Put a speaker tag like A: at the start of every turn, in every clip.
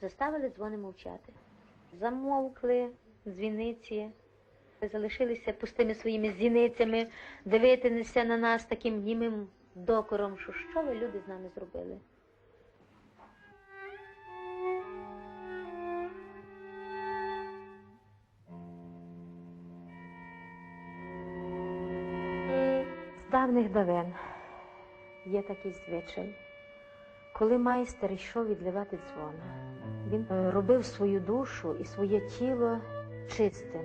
A: заставили дзвони мовчати. Замовкли дзвіниці, залишилися пустими своїми зіницями, дивитися на нас таким німим докором, що що ви люди з нами зробили. З давних давен є такий звичай. Коли майстер йшов відливати дзвона, він е, робив свою душу і своє тіло чистим.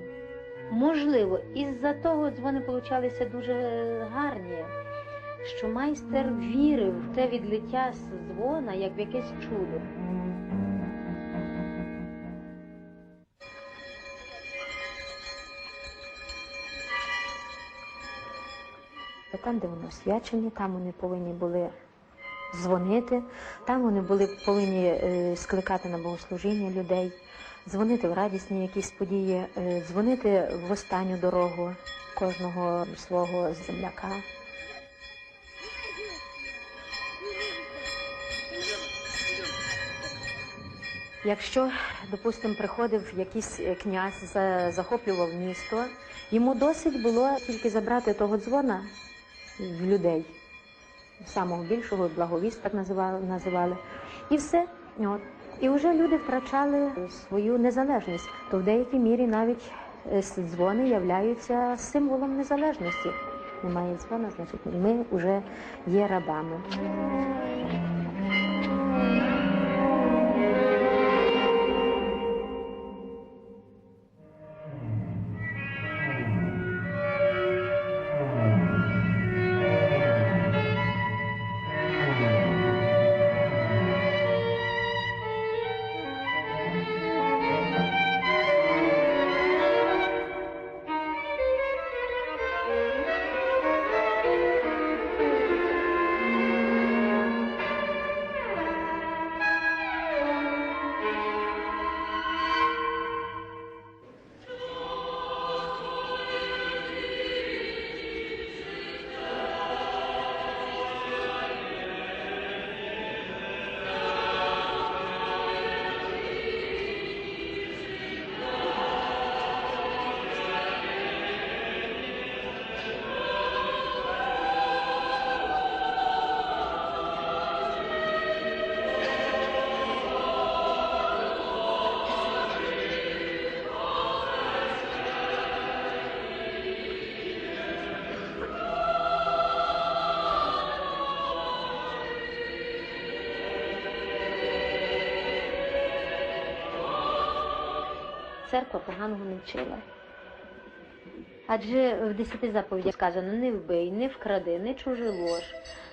A: Можливо, із-за того дзвони получалися дуже гарні, що майстер вірив в те відлиття з дзвона як в якесь чудо. Там, де воно освячені, там вони повинні були дзвонити, там вони були повинні е, скликати на богослужіння людей, дзвонити в радісні якісь події, е, дзвонити в останню дорогу кожного свого земляка. Якщо, допустимо, приходив якийсь е, князь, захоплював місто, йому досить було тільки забрати того дзвона в людей, самого більшого, благовіст так називали, називали. І все. От. І вже люди втрачали свою незалежність. То в деякій мірі навіть е, дзвони являються символом незалежності. Немає дзвона, значить ми вже є рабами. Церква поганого не вчила. Адже в десяти заповідях сказано не вбий, не вкради, не чужи лож,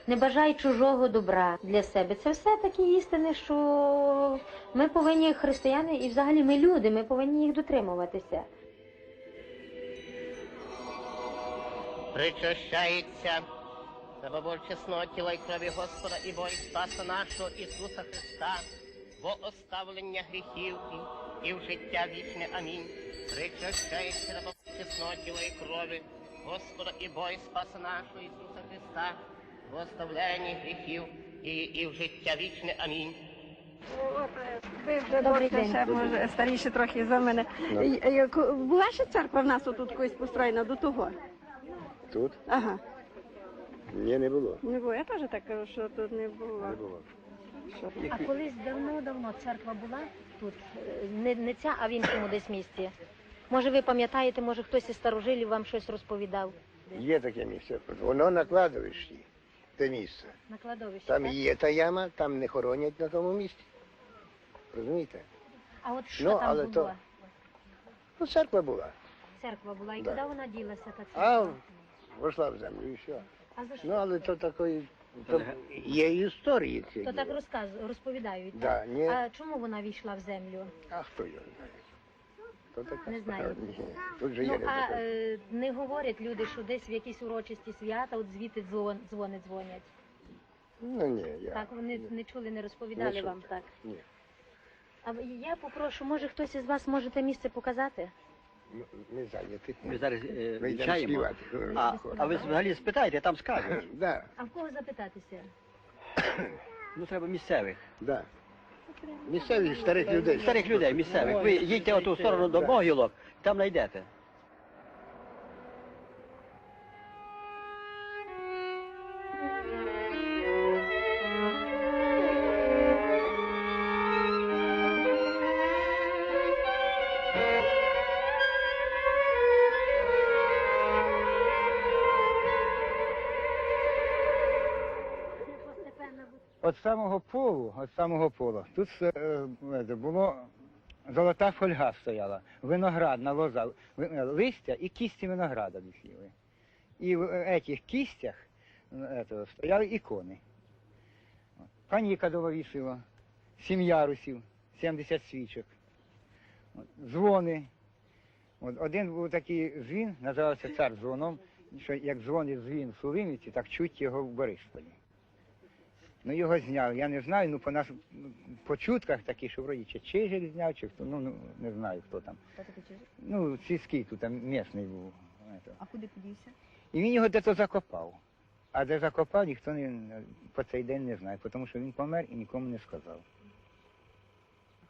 A: не бажай чужого добра для себе. Це все такі істини, що ми повинні християни і взагалі ми люди, ми повинні їх дотримуватися.
B: причащається забобор чесного тіла і крові Господа і Бога Спаса нашого Ісуса Христа, во оставлення гріхів і, і в життя вічне. Амінь. Причащається забобор чесного тіла і крові Господа і і Спаса нашого Ісуса Христа, во оставлення гріхів і, і в життя вічне. Амінь.
C: Ви вже
A: Добрий день.
C: ще може старіші трохи за мене. І- і Була ще церква в нас отут колись построєна до того?
D: Тут?
C: Ага.
D: Ні, не було.
C: Не було. Я теж так кажу, що тут не було.
D: Не було.
C: Що?
A: А колись давно-давно церква була тут, е, не, не ця, а в іншому десь місці. Може, ви пам'ятаєте, може хтось із старожилів вам щось розповідав
D: Є таке місце. Воно на кладовищі, те місце.
A: на кладовищі.
D: Там
A: так?
D: є та яма, там не хоронять на тому місці. Розумієте?
A: А от що
D: Ну,
A: там
D: але
A: було?
D: то- Ну, церква була.
A: Церква була, і
D: Да.
A: куди вона ділася та
D: А
A: церква?
D: вийшла в землю і все.
A: А за що?
D: Ну, але то такої. То є історії ці.
A: То так розказ, розповідають.
D: Да,
A: так?
D: ні.
A: А чому вона війшла в землю?
D: А хто його знає? То така
A: Не знаю.
D: справа. Ні. Тут же є
A: Ну,
D: не
A: а е, не говорять люди, що десь в якісь урочисті свята, от звідти дзвон, дзвони дзвонять.
D: Ну ні, я.
A: Так, вони не чули, не розповідали
D: Не чув.
A: вам так.
D: Ні.
A: А я попрошу, може хтось із вас може те місце показати?
D: Ми зайняті.
E: Ми зараз е,
D: Ми йдемо
E: вивчаємо.
D: співати.
E: А, а ви взагалі спитайте, там скажуть.
D: Да,
A: А в кого запитатися?
E: Ну треба місцевих.
D: да. Місцевих старих людей.
E: Старих людей місцевих. Ви їдьте оту сторону до могилок, там знайдете.
F: От самого полу, от самого полу, тут е, було золота фольга стояла, виноградна лоза, е, листя і кісті винограда висіли. І в цих кістях е, этого, стояли ікони. Паніка довісила, сім ярусів, 70 свічок, дзвони. От. Один був такий дзвін, називався цар дзвоном, що як дзвонить дзвін в Сулимівці, так чуть його в Борисполі. Ну його зняли. Я не знаю, ну по ну, по чутках такі, що вроді чи Чижель зняв, чи хто, ну, ну не знаю хто там. Ну, сільський тут там місний був.
G: А куди подівся?
F: І він його десь закопав. А де закопав, ніхто не, по цей день не знає, тому що він помер і нікому не сказав.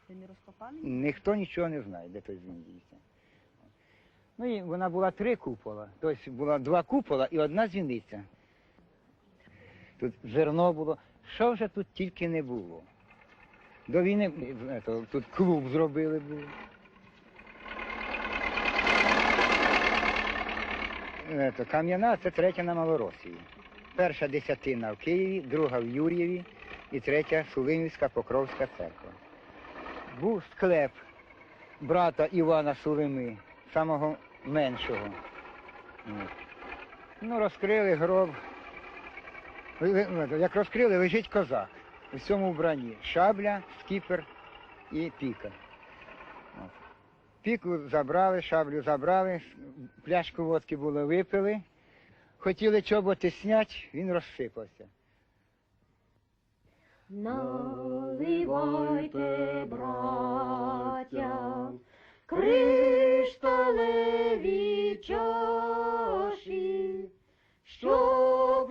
G: Це не розкопаний?
F: Ніхто нічого не знає, де той він дівся. Ну і вона була три купола. Тобто було два купола і одна дзвіниця. Тут зерно було. Що вже тут тільки не було. До війни е, тут клуб зробили був. Е, Кам'яна це третя на Малоросії. Перша десятина в Києві, друга в Юр'єві і третя Сулимівська Покровська церква був склеп брата Івана Сулими, самого меншого. Ну, розкрили гроб. Ви- Як розкрили, лежить козак у цьому вбранні. Шабля, скіпер і піка. Піку забрали, шаблю забрали, пляшку водки було випили. Хотіли чоботи сняти, він розсипався.
H: Наливайте, браття, кришталеві чаші,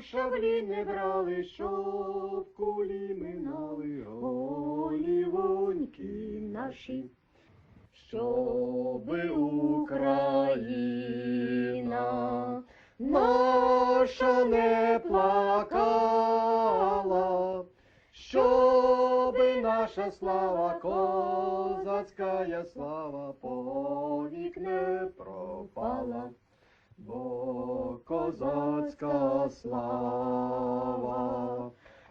H: щоб шаблі не брали, щоб кулі минали, голівоньки наші. Щоби Україна наша не плакала, щоби наша слава, козацька слава, повік не пропала, бо козацька слава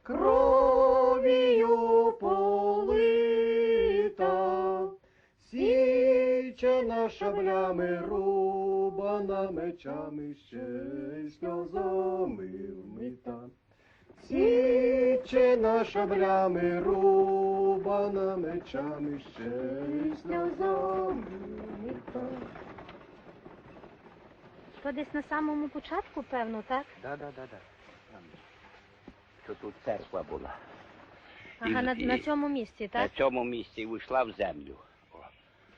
H: кров'ю полита, січена шаблями, рубана мечами, ще й сльозами вмита. Січена шаблями, рубана мечами, ще й сльозами вмита.
I: То десь на самому початку, певно, так?
B: Да, да, да. Що тут церква була.
I: Ага, на,
B: І-
I: на
B: і-
I: цьому місці, так?
B: На цьому місці вийшла в землю.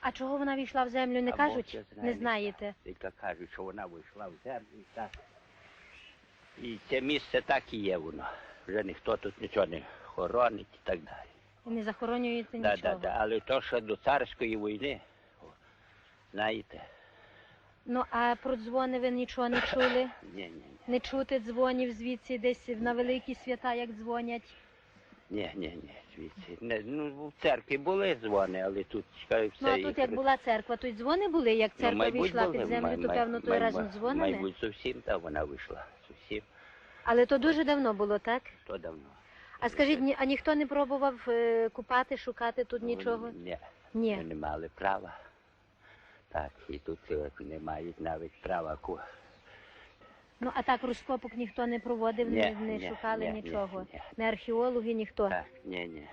I: А чого вона війшла в землю, не
B: А
I: кажуть?
B: Знає,
I: Не знаєте.
B: Тільки кажуть, що вона вийшла в землю і так. І це місце так і є воно. Вже ніхто тут нічого не хоронить і так далі.
I: І не захоронюєте
B: Да,
I: нічого.
B: да, да. Але то, що до царської війни, о, знаєте,
I: Ну, а про дзвони ви нічого не чули?
B: ні, ні,
I: Не чути дзвонів звідси десь на великі свята, як дзвонять?
B: ні, ні, ні, звідси. Не, ну, в церкві були дзвони, але тут чекаю, все.
I: Ну, а
B: і
I: тут як була церква, й дзвони були, як
B: Ну,
I: церква
B: мабуть,
I: війшла
B: були.
I: під землю,
B: Май-
I: то
B: май-
I: певно, то й
B: май-
I: разом з дзвонами.
B: Мабуть, зовсім та вона вийшла. Зовсім,
I: Але то дуже давно було, так?
B: то давно.
I: А скажіть, ні- а ніхто не пробував е, купати, шукати тут нічого?
B: Ні,
I: Ні.
B: ми не мали права. Так, і тут е, не мають навіть праваку.
I: Ну, а так розкопок ніхто не проводив,
B: Ні,
I: не, не
B: ні,
I: шукали
B: ні,
I: нічого.
B: ні, ні.
I: Не археологи, ніхто.
B: Так, ні, ні. ні.